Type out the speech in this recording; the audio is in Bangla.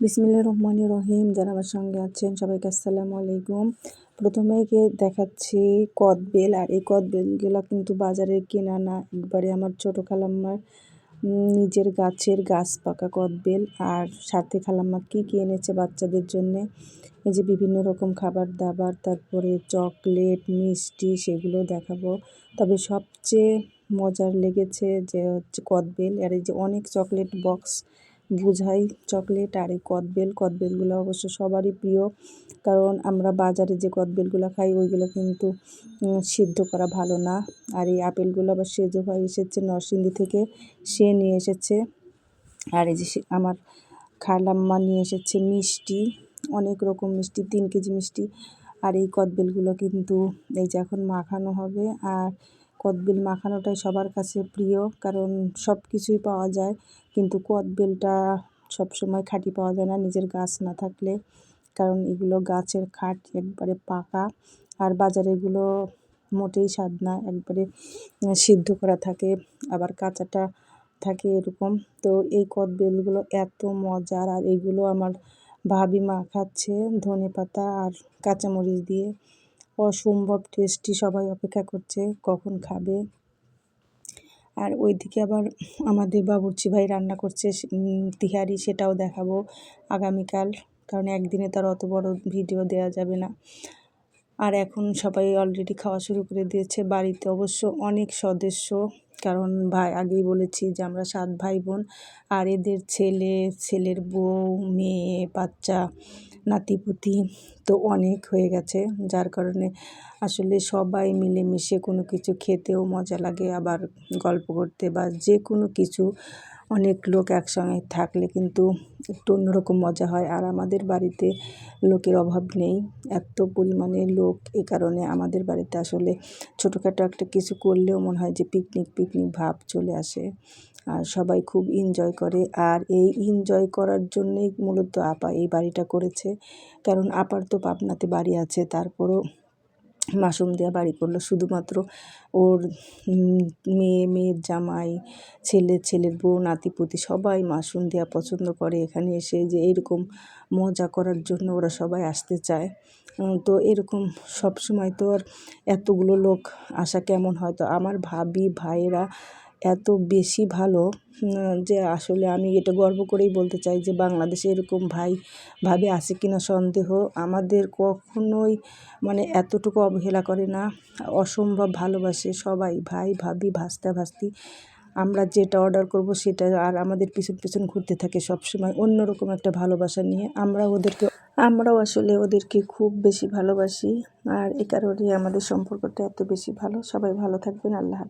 বিসমিল্লা রহমান রহিম। যারা আমার সঙ্গে আছেন, সবাইকে আসসালামু আলাইকুম। প্রথমে গিয়ে দেখাচ্ছি কদবেল। আর এই কদবেলগুলো কিন্তু বাজারে কেনা না। একবারে আমার ছোটো খালাম্মার নিজের গাছের গাছ পাকা কদবেল। আর সাথে খালাম্মা কী কী এনেছে বাচ্চাদের জন্যে? এই যে বিভিন্ন রকম খাবার দাবার, তারপরে চকলেট, মিষ্টি, সেগুলো দেখাবো। তবে সবচেয়ে মজার লেগেছে যে হচ্ছে কদবেল। আর এই যে অনেক চকলেট বক্স বুঝাই চকলেট আর এই কদবেল। কদবেলগুলো অবশ্য সবারই প্রিয়। কারণ আমরা বাজারে যে কদবেলগুলো খাই, ওইগুলো কিন্তু সিদ্ধ করা ভালো না। আর এই আপেলগুলো আবার সেজ হয়ে এসেছে নরসিংদী থেকে। সে নিয়ে এসেছে। আর এই যে আমার খালাম্মা নিয়ে এসেছে মিষ্টি, অনেক রকম মিষ্টি, তিন কেজি মিষ্টি। আর এই কদবেলগুলো কিন্তু, এই যে এখন মাখানো হবে। আর কদবেল মাখানোটাই সবার কাছে প্রিয়, কারণ সব কিছুই পাওয়া যায়, কিন্তু কদবেলটা সবসময় খাঁটি পাওয়া যায় না, নিজের গাছ না থাকলে। কারণ এগুলো গাছের খাট একবারে পাকা, আর বাজারে এগুলো মোটেই স্বাদ না, একবারে সিদ্ধ করা থাকে, আবার কাঁচাটা থাকে এরকম। তো এই কদবেলগুলো এত মজার, আর এগুলো আমার ভাবি মা খাচ্ছে ধনে পাতা আর কাঁচামরিচ দিয়ে। অসম্ভব টেস্টি সবাই অপেক্ষা করছে কখন খাবে। আর ওইদিকে আবার আমাদের বাবুর্চি ভাই রান্না করছে তিহারি সেটাও দেখাবো আগামীকাল, কারণ একদিনে তার অত বড় ভিডিও দেওয়া যাবে না। আর এখন সবাই অলরেডি খাওয়া শুরু করে দিয়েছে, বাড়িতে অবশ্য অনেক সদস্য। কারণ ভাই আগেই বলেছি যে আমরা সাত ভাই বোন আর এদের ছেলে, ছেলের বউ, মেয়ে, বাচ্চা নাতিপুতি তো অনেক হয়ে গেছে। যার কারণে আসলে সবাই মিলেমিশে কোনো কিছু খেতেও মজা লাগে, আবার গল্প করতে বা যে কোনো কিছু অনেক লোক একসঙ্গে থাকলে কিন্তু একটু অন্যরকম মজা হয়। আর আমাদের বাড়িতে লোকের অভাব নেই। এত পরিমাণে লোক এ কারণে আমাদের বাড়িতে আসলে ছোটোখাটো একটা কিছু করলেও মনে হয় যে পিকনিক পিকনিক ভাব চলে আসে। আর সবাই খুব এনজয় করে। আর এই এনজয় করার জন্যেই মূলত আপা এই বাড়িটা করেছে। কারণ আপার তো পাবনাতে বাড়ি আছে, তারপরও মাসুম দেওয়া বাড়ি করল। শুধুমাত্র ওর মেয়ে, মেয়ের জামাই ছেলের ছেলের বউ, নাতিপুতি সবাই মাসুম দেওয়া পছন্দ করে। এখানে এসে যে এরকম মজা করার জন্য ওরা সবাই আসতে চায়। তো এরকম সব সময় তো আর এতগুলো লোক আসা কেমন হয়? তো আমার ভাবি, ভাইয়েরা এত বেশি ভালো যে আসলে আমি এটা গর্ব করেই বলতে চাই যে বাংলাদেশে এরকম ভাই, ভাবে আছে কিনা সন্দেহ। আমাদের কখনোই মানে এতটুকু অবহেলা করে না। অসম্ভব ভালোবাসে সবাই, ভাই, ভাবি, ভাস্তা, ভাস্তি। আমরা যেটা অর্ডার করব সেটা আর আমাদের পিছন পিছন ঘুরতে থাকে সবসময় অন্যরকম একটা ভালোবাসা নিয়ে। আমরা ওদেরকে, আমরাও আসলে ওদেরকে খুব বেশি ভালোবাসি। আর এ কারণেই আমাদের সম্পর্কটা এত বেশি ভালো। সবাই ভালো থাকবেন। আল্লাহ